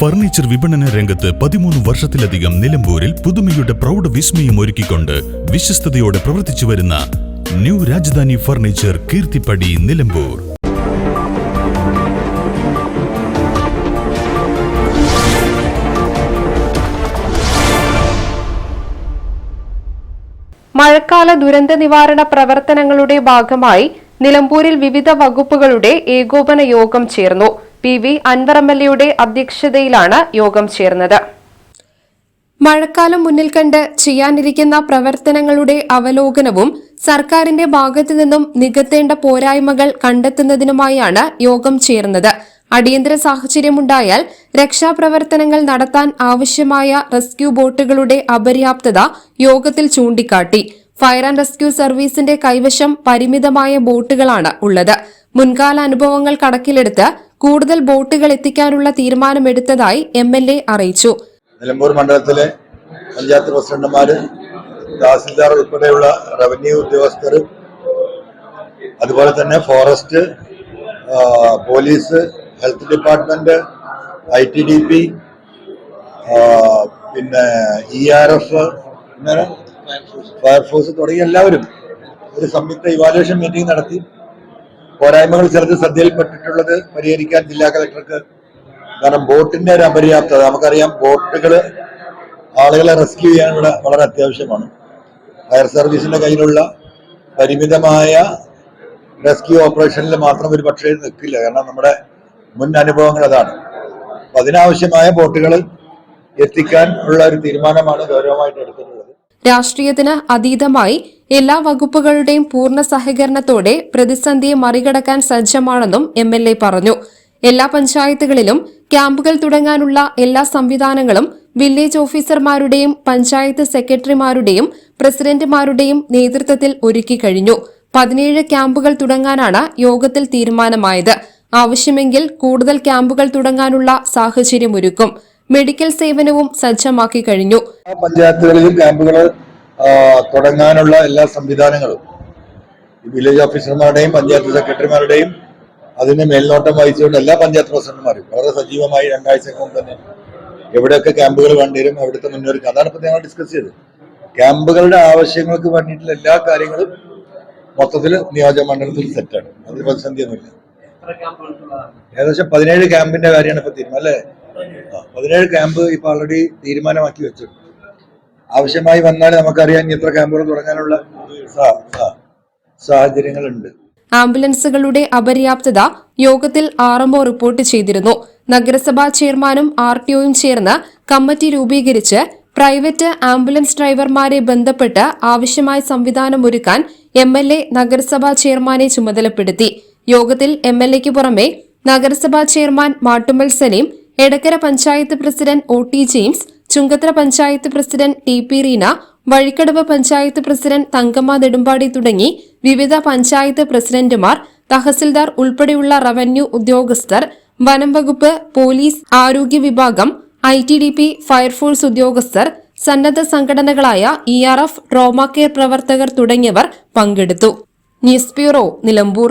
Furniture വിപണന രംഗത്ത് പതിമൂന്ന് വർഷത്തിലധികം നിലമ്പൂരിൽ പുതുമയുടെ പ്രൗഢ വിസ്മയം ഒരുക്കിക്കൊണ്ട് വിശ്വസ്തയോടെ പ്രവർത്തിച്ചു വരുന്ന ന്യൂ രാജധാനി ഫർണിച്ചർ കീർത്തിപ്പടി നിലമ്പൂർ. മഴക്കാല ദുരന്ത നിവാരണ പ്രവർത്തനങ്ങളുടെ ഭാഗമായി നിലമ്പൂരിൽ വിവിധ വകുപ്പുകളുടെ ഏകോപന യോഗം ചേർന്നു. P V Anvar M L എയുടെ അധ്യക്ഷതയിലാണ് യോഗം ചേർന്നത്. മഴക്കാലം മുന്നിൽ കണ്ട് ചെയ്യാനിരിക്കുന്ന പ്രവർത്തനങ്ങളുടെ അവലോകനവും സർക്കാരിന്റെ ഭാഗത്തു നിന്നും നികത്തേണ്ട പോരായ്മകൾ കണ്ടെത്തുന്നതിനുമായാണ് യോഗം ചേർന്നത്. അടിയന്തര സാഹചര്യമുണ്ടായാൽ രക്ഷാപ്രവർത്തനങ്ങൾ നടത്താൻ ആവശ്യമായ റെസ്ക്യൂ ബോട്ടുകളുടെ അപര്യാപ്തത യോഗത്തിൽ ചൂണ്ടിക്കാട്ടി. ഫയർ ആൻഡ് റെസ്ക്യൂ സർവീസിന്റെ കൈവശം പരിമിതമായ ബോട്ടുകളാണ് ഉള്ളത്. മുൻകാല അനുഭവങ്ങൾ കണക്കിലെടുത്ത് കൂടുതൽ ബോട്ടുകൾ എത്തിക്കാനുള്ള തീരുമാനമെടുത്തതായി എം എൽ എ അറിയിച്ചു. നിലമ്പൂർ മണ്ഡലത്തിലെ പഞ്ചായത്ത് പ്രസിഡന്റുമാര് തഹസിൽദാർ ഉൾപ്പെടെയുള്ള റവന്യൂ ഉദ്യോഗസ്ഥരും അതുപോലെ തന്നെ forest police health department I T D P പിന്നെ E R F fire force തുടങ്ങിയ എല്ലാവരും ഒരു സംയുക്ത ഇവാലുവേഷൻ മീറ്റിംഗ് നടത്തി. പോരായ്മകൾ ചിലത് ശ്രദ്ധയിൽപ്പെട്ടിട്ടുള്ളത് പരിഹരിക്കാൻ ജില്ലാ കളക്ടർക്ക് കാരണം ബോട്ടിന്റെ ഒരു അപര്യാപ്തത നമുക്കറിയാം ബോട്ടുകൾ ആളുകളെ റെസ്ക്യൂ ചെയ്യാൻ ഇവിടെ വളരെ അത്യാവശ്യമാണ്. ഫയർ സർവീസിന്റെ കയ്യിലുള്ള പരിമിതമായ റെസ്ക്യൂ ഓപ്പറേഷനിൽ മാത്രം ഒരു പക്ഷേ നിൽക്കില്ല. കാരണം നമ്മുടെ മുൻ അനുഭവങ്ങൾ അതാണ്. അതിനാവശ്യമായ ബോട്ടുകൾ എത്തിക്കാൻ ഉള്ള ഒരു തീരുമാനമാണ് ഗൗരവമായിട്ട് എടുത്തിട്ടുള്ളത്. രാഷ്ട്രീയത്തിന് അതീതമായി എല്ലാ വകുപ്പുകളുടെയും പൂർണ സഹകരണത്തോടെ പ്രതിസന്ധിയെ മറികടക്കാൻ സജ്ജമാണെന്നും എം എൽ എ പറഞ്ഞു. എല്ലാ പഞ്ചായത്തുകളിലും ക്യാമ്പുകൾ തുടങ്ങാനുള്ള എല്ലാ സംവിധാനങ്ങളും വില്ലേജ് ഓഫീസർമാരുടെയും പഞ്ചായത്ത് സെക്രട്ടറിമാരുടെയും പ്രസിഡന്റുമാരുടെയും നേതൃത്വത്തിൽ ഒരുക്കി കഴിഞ്ഞു. പതിനേഴ് ക്യാമ്പുകൾ തുടങ്ങാനാണ് യോഗത്തിൽ തീരുമാനമായത്. ആവശ്യമെങ്കിൽ കൂടുതൽ ക്യാമ്പുകൾ തുടങ്ങാനുള്ള സാഹചര്യമൊരുക്കും. മെഡിക്കൽ സേവനവും സജ്ജമാക്കി കഴിഞ്ഞു. പഞ്ചായത്തുകളിലും ക്യാമ്പുകൾ തുടങ്ങാനുള്ള എല്ലാ സംവിധാനങ്ങളും വില്ലേജ് ഓഫീസർമാരുടെയും പഞ്ചായത്ത് സെക്രട്ടറിമാരുടെയും അതിന് മേൽനോട്ടം വഹിച്ചുകൊണ്ട് എല്ലാ പഞ്ചായത്ത് പ്രസിഡന്റുമാരും വളരെ സജീവമായി രണ്ടാഴ്ചക്ക് തന്നെ എവിടെയൊക്കെ ക്യാമ്പുകൾ വേണ്ടിവരും അവിടുത്തെ മുന്നൊരുക്കം. അതാണ് ഇപ്പൊ ഞങ്ങൾ ഡിസ്കസ് ചെയ്തത്. ക്യാമ്പുകളുടെ ആവശ്യങ്ങൾക്ക് വേണ്ടിയിട്ടുള്ള എല്ലാ കാര്യങ്ങളും മൊത്തത്തിൽ നിയോജക മണ്ഡലത്തിൽ സെറ്റാണ് അതിൽ പ്രതിസന്ധിയൊന്നുമില്ല. ഏകദേശം പതിനേഴ് ക്യാമ്പിന്റെ കാര്യമാണ് ഇപ്പൊ തീരുമാനം അല്ലേ? പതിനേഴ്. ക്യാമ്പ് ഇപ്പൊ ഓൾറെഡി തീരുമാനമാക്കി വെച്ചു. ആവശ്യമായി വന്നാൽ നമുക്കറിയാൻ എത്ര ക്യാമ്പുകൾ തുടങ്ങാനുള്ള സാഹചര്യങ്ങളുണ്ട്. ആംബുലൻസുകളുടെ അപര്യാപ്തത യോഗത്തിൽ ആറംബോ റിപ്പോർട്ട് ചെയ്തിരുന്നു. നഗരസഭാ ചെയർമാനും ആർ ടിഒയും ചേർന്ന് കമ്മിറ്റി രൂപീകരിച്ച് പ്രൈവറ്റ് ആംബുലൻസ് ഡ്രൈവർമാരെ ബന്ധപ്പെട്ട് ആവശ്യമായ സംവിധാനം ഒരുക്കാൻ എം എൽ എ നഗരസഭാ ചെയർമാനെ ചുമതലപ്പെടുത്തി. യോഗത്തിൽ എം എൽ എക്ക് പുറമെ നഗരസഭാ chairman Mattummal Saleem Edakkara panchayat president O T James Chungathara panchayat president T P Reena Vazhikkadavu panchayat president Thankamma Nedumpadi തുടങ്ങി വിവിധ പഞ്ചായത്ത് പ്രസിഡന്റുമാർ തഹസിൽദാർ ഉൾപ്പെടെയുള്ള റവന്യൂ ഉദ്യോഗസ്ഥർ വനം വകുപ്പ് പോലീസ് ആരോഗ്യ വിഭാഗം I T D P fire force ഉദ്യോഗസ്ഥർ സന്നദ്ധ സംഘടനകളായ E R F trauma care പ്രവർത്തകർ തുടങ്ങിയവർ പങ്കെടുത്തു. News bureau Nilambur.